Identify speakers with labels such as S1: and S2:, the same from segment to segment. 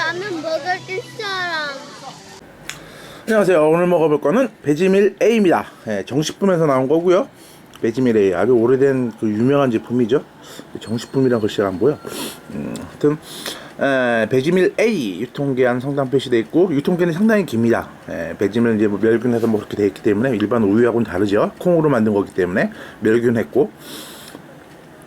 S1: 라면 먹을 사람.
S2: 안녕하세요. 오늘 먹어볼 거는 베지밀 A입니다. 예, 정식품에서 나온 거고요. 베지밀 A 아주 오래된 그 유명한 제품이죠. 정식품이란 글씨가 안 보여. 음, 하여튼 에, 베지밀 A 유통기한 성당 표시돼 있고 유통기한이 상당히 깁니다. 에, 베지밀 이제 뭐 멸균해서 뭐 그렇게 돼 있기 때문에 일반 우유하고는 다르죠. 콩으로 만든 거기 때문에 멸균했고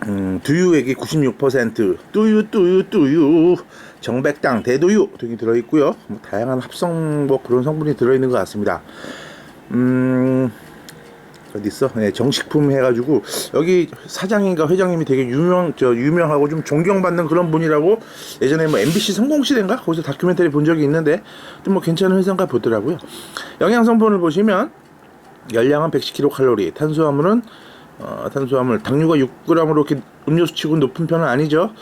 S2: 음, 두유액이 96%, 뚜유, 뚜유, 뚜유, 정백당, 대두유 등이 들어있고요. 뭐 다양한 합성 뭐 그런 성분이 들어있는 것 같습니다. 음, 어디 있어? 네, 정식품 해가지고 여기 사장인가 회장님이 되게 유명, 저 유명하고 좀 존경받는 그런 분이라고 예전에 뭐 MBC 성공시대인가 거기서 다큐멘터리 본 적이 있는데 좀 뭐 괜찮은 회사인가 보더라고요. 영양 성분을 보시면 열량은 110kcal, 탄수화물은 어, 탄수화물 당류가 6g으로 이렇게 음료수 치고 높은 편은 아니죠.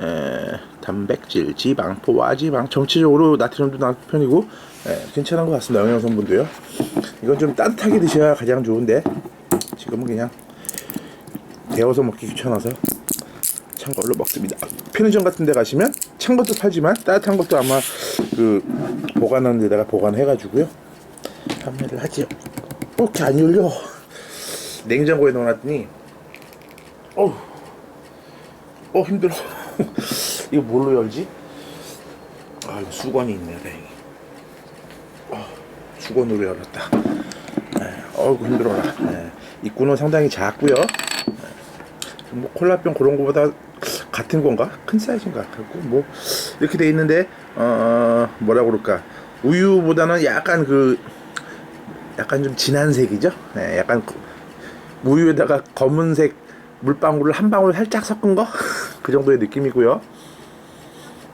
S2: 에, 단백질, 지방, 포화 지방 전체적으로 나트륨도 낮은 편이고 에, 괜찮은 것 같습니다. 영양 성분도요. 이건 좀 따뜻하게 드셔야 가장 좋은데 지금은 그냥 데워서 먹기 귀찮아서 찬 걸로 먹습니다. 편의점 같은 데 가시면 찬 것도 팔지만 따뜻한 것도 아마 그 보관하는 데다가 보관해 가지고요 판매를 하지요. 어, 이렇게 안 열려. 냉장고에 넣어놨더니 어우 어 힘들어 이거 뭘로 열지? 아 이거 수건이 있네 다행히 어, 수건으로 열었다 네, 어이구 힘들어라 네, 입구는 상당히 작고요 네, 뭐 콜라병 그런 거보다 같은 건가? 큰 사이즈인가? 그리고 뭐 이렇게 돼 있는데 어 뭐라 그럴까 우유보다는 약간 그 약간 좀 진한 색이죠. 네, 약간 그 우유에다가 검은색 물방울을 한 방울 살짝 섞은 거 그 정도의 느낌이고요.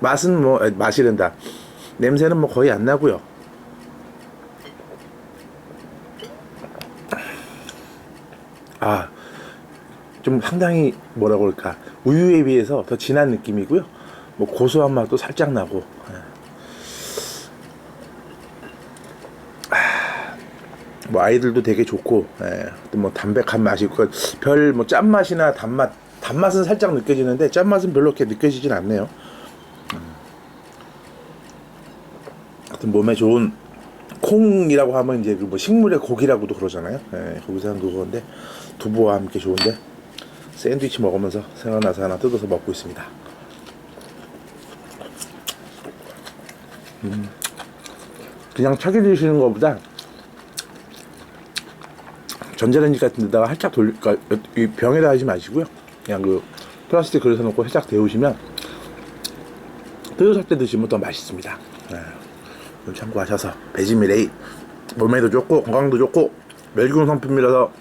S2: 맛은 뭐 에, 맛이란다. 냄새는 뭐 거의 안 나고요. 아, 좀 상당히 뭐라 그럴까 우유에 비해서 더 진한 느낌이고요. 뭐 고소한 맛도 살짝 나고. 뭐 아이들도 되게 좋고 예, 또뭐 담백한 맛이 있고 별 뭐 짠맛이나 단맛 단맛은 살짝 느껴지는데 짠맛은 별로 이렇게 느껴지진 않네요. 음. 하여튼 몸에 좋은 콩이라고 하면 이제 그뭐 식물의 고기라고도 그러잖아요. 예, 거기서 한 그건데 두부와 함께 좋은데 샌드위치 먹으면서 생각나서 하나 뜯어서 먹고 있습니다. 음. 그냥 차게 드시는 것보다 전자레인지 같은 데다가 살짝 돌, 그러니까 이 병에다 하지 마시고요. 그냥 그 플라스틱 그릇에 놓고 살짝 데우시면 뜨거울 때 드시면 더 맛있습니다. 네. 좀 참고하셔서 A 몸에도 좋고 건강도 좋고 멸균 상품이라서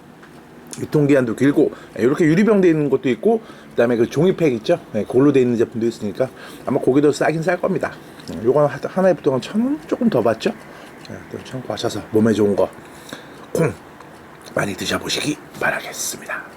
S2: 유통기한도 길고 이렇게 유리병 돼 있는 것도 있고 그다음에 그 종이팩 있죠? 네, 그걸로 돼 있는 제품도 있으니까 아마 고기도 싸긴 쌀 겁니다. 음, 요거는 하- 하나에 보통 천원 조금 더 받죠? 네, 또 참고하셔서 몸에 좋은 거콩 많이 드셔보시기 바라겠습니다.